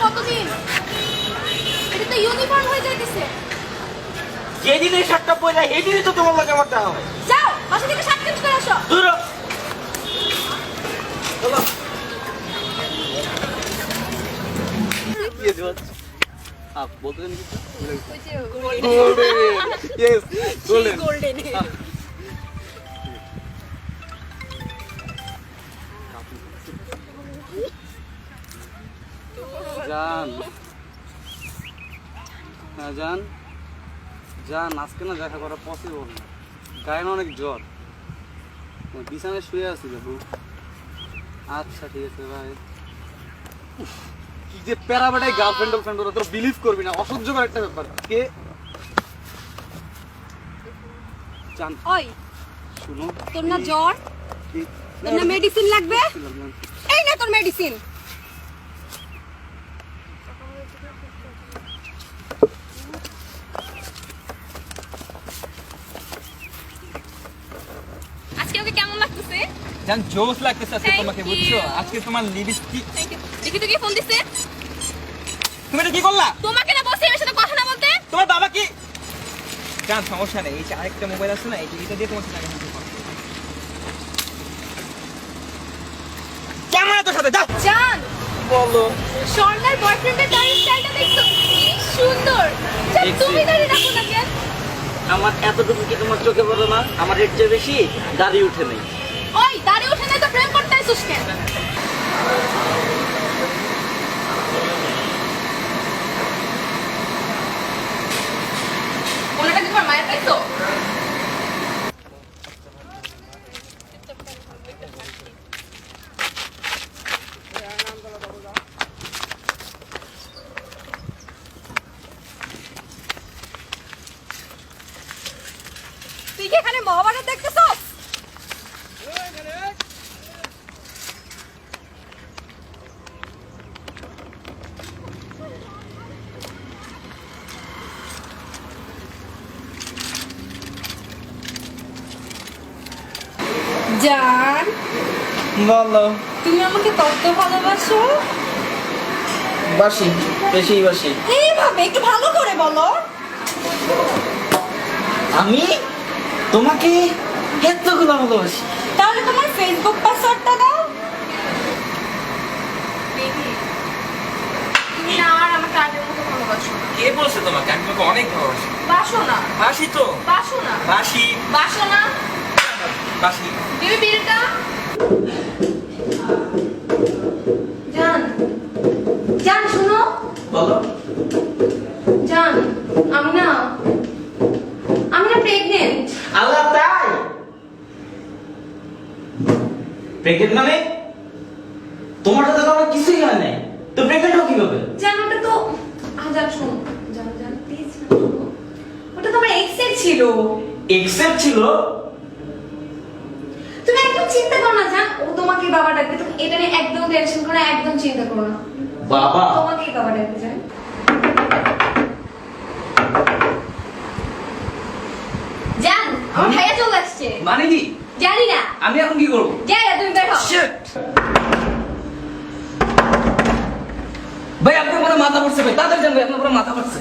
কতদিন? যেদিন এই শার্টটা পরে এদিনই তো তোমার লাগে আমারটা হবে যাও বাসা থেকে শার্ট কিনতে করে আসো। দূর চলো। হ। গোল্ডেন জান। হ্যাঁ জান। জান আজকে না দেখা করা পসিবল না। গায়ে না অনেক জ্বর। বিছানায় শুয়ে আছি বাবু আচ্ছা ঠিক আছে ভাই কি যে প্যারা বেটাই গার্লফ্রেন্ড ফ্রেন্ড ওরা তোর বিলিভ করবি না অসহ্যকর একটা ব্যাপার। কে? জান। ওই শুনো। তোর না জ্বর? তোর না মেডিসিন লাগবে? এই না তোর মেডিসিন আজকে ওকে কেমন লাগতেছে? জান জোস লাগতেছে আজকে তোমাকে বুঝছ? আজকে তোমার লিপস্টিক. দেখি তো কি ফোন দিছে। তুমি এটা কি করলা? তোমাকে না বসে এর সাথে কথা না বলতে। তোমার বাবা কি? জান সমস্যা নেই। এই যে আরেকটা মোবাইল আছে না এই এটা দিয়ে তোমার সাথে আগে কথা বলব। কেমন তোর সাথে জান বলো। স্বর্ণার বয়ফ্রেন্ডের দাড়ি স্টাইলটা দেখছ? কি সুন্দর। তুমি দাড়ি রাখো না কেন আমার এতটুকু কি তোমার চোখে পড়ে না? আমার এর চেয়ে বেশি দাড়ি উঠে নেই। ওই দাড়ি উঠে নাই তো প্রেম করতে আইসুস কেন কোনটা কি তোমার মায়ের পাইছো তুই কি এখানে মহাভারত দেখতেছস জান বলো। তুমি আমাকে কত ভালোবাসো? বাসি বেশি বাসি। এইভাবে একটু ভালো করে বলো। আমি? তোমাকে এতগুলো ভালোবাসি তাহলে তোমার ফেসবুক পাসওয়ার্ডটা দাও। তুমি না আর আমাকে আগের মতো ভালোবাসো। কে বলছে তোমাকে? আমি তোমাকে অনেক ভালোবাসি। বাসো না। বাসি তো? বাসো না। বাসি। বাসো না। বাসি। দিবি বিলটা জান জান শুনো বলো জান আমি না আমি না প্রেগনেন্ট আল্লাহ তাই প্রেগনেন্ট মানে? তোমার সাথে তো আমার কিছুই হয় নাই। তো প্রেগনেন্ট হও কীভাবে? জান ওটা তো আ জান শোনো জান জান প্লিজ ওটা তো আমার এক্সের ছিল। এক্সেপ্ট ছিল? তুমি একদম চিন্তা করো না জান ও তোমাকে বাবা ডাকবে তুমি এটা নিয়ে একদম টেনশন করো না, একদম চিন্তা করো না। বাবা? তোমাকেই বাবা ডাকবে জান। জান আমার ভাইয়া চলে আসছে। মানে কি? জানি না। আমি এখন কি করব? পড়ছে ভাই? তাদের জন্য আপনার পুরো মাথা পড়ছে